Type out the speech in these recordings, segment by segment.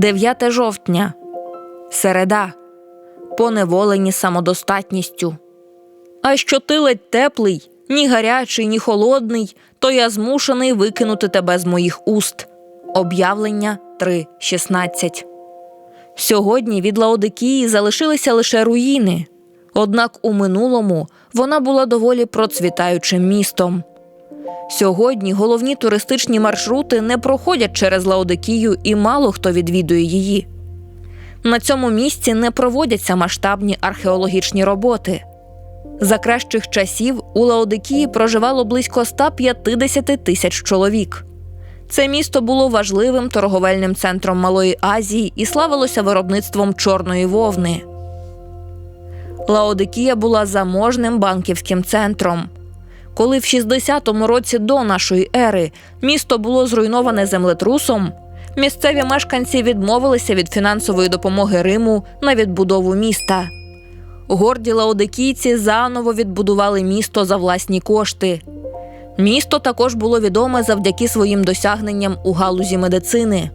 9 жовтня. Середа. Поневолені самодостатністю. А що ти ледь теплий, ні гарячий, ні холодний, то я змушений викинути тебе з моїх уст. Об'явлення 3.16 Сьогодні від Лаодикії залишилися лише руїни. Однак у минулому вона була доволі процвітаючим містом. Сьогодні головні туристичні маршрути не проходять через Лаодикію і мало хто відвідує її. На цьому місці не проводяться масштабні археологічні роботи. За кращих часів у Лаодикії проживало близько 150 тисяч чоловік. Це місто було важливим торговельним центром Малої Азії і славилося виробництвом чорної вовни. Лаодикія була заможним банківським центром. Коли в 60-му році до нашої ери місто було зруйноване землетрусом, місцеві мешканці відмовилися від фінансової допомоги Риму на відбудову міста. Горді лаодикійці заново відбудували місто за власні кошти. Місто також було відоме завдяки своїм досягненням у галузі медицини.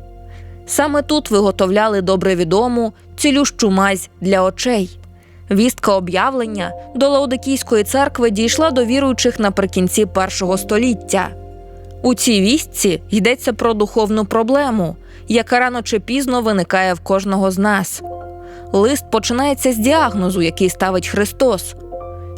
Саме тут виготовляли добре відому цілющу мазь для очей. Вістка об'явлення до Лаодикійської церкви дійшла до віруючих наприкінці першого століття. У цій вістці йдеться про духовну проблему, яка рано чи пізно виникає в кожного з нас. Лист починається з діагнозу, який ставить Христос.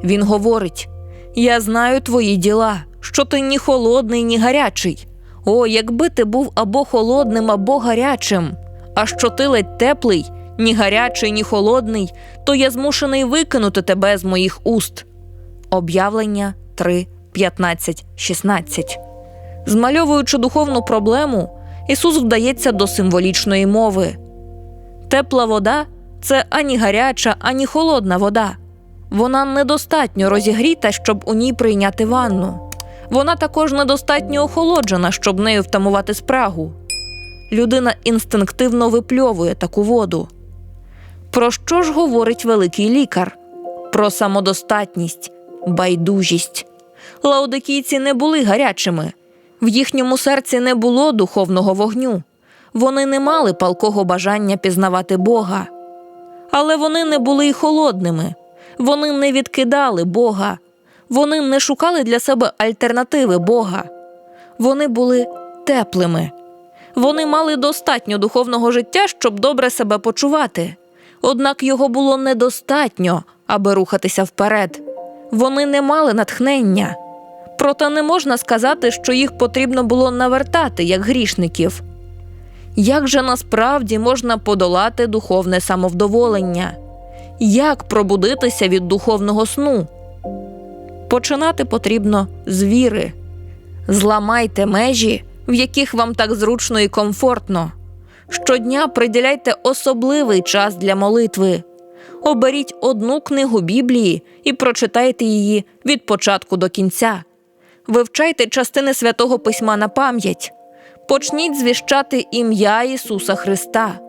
Він говорить: Я знаю твої діла, що ти ні холодний, ні гарячий. О, якби ти був або холодним, або гарячим, а що ти ледь теплий, ні гарячий, ні холодний, то я змушений викинути тебе з моїх уст. Об'явлення 3, 15, 16. Змальовуючи духовну проблему, Ісус вдається до символічної мови. Тепла вода це ані гаряча, ані холодна вода. Вона недостатньо розігріта, щоб у ній прийняти ванну. Вона також недостатньо охолоджена, щоб нею втамувати спрагу. Людина інстинктивно випльовує таку воду. Про що ж говорить великий лікар? Про самодостатність, байдужість. Лаодикійці не були гарячими, в їхньому серці не було духовного вогню. Вони не мали палкого бажання пізнавати Бога. Але вони не були й холодними, вони не відкидали Бога, вони не шукали для себе альтернативи Бога. Вони були теплими. Вони мали достатньо духовного життя, щоб добре себе почувати. Однак його було недостатньо, аби рухатися вперед. Вони не мали натхнення. Проте не можна сказати, що їх потрібно було навертати як грішників. Як же насправді можна подолати духовне самовдоволення? Як пробудитися від духовного сну? Починати потрібно з віри. Зламайте межі, в яких вам так зручно і комфортно. Щодня приділяйте особливий час для молитви. Оберіть одну книгу Біблії і прочитайте її від початку до кінця. Вивчайте частини святого письма на пам'ять. Почніть звіщати ім'я Ісуса Христа.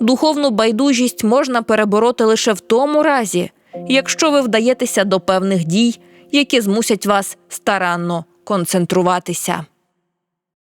Духовну байдужість можна перебороти лише в тому разі, якщо ви вдаєтеся до певних дій, які змусять вас старанно концентруватися.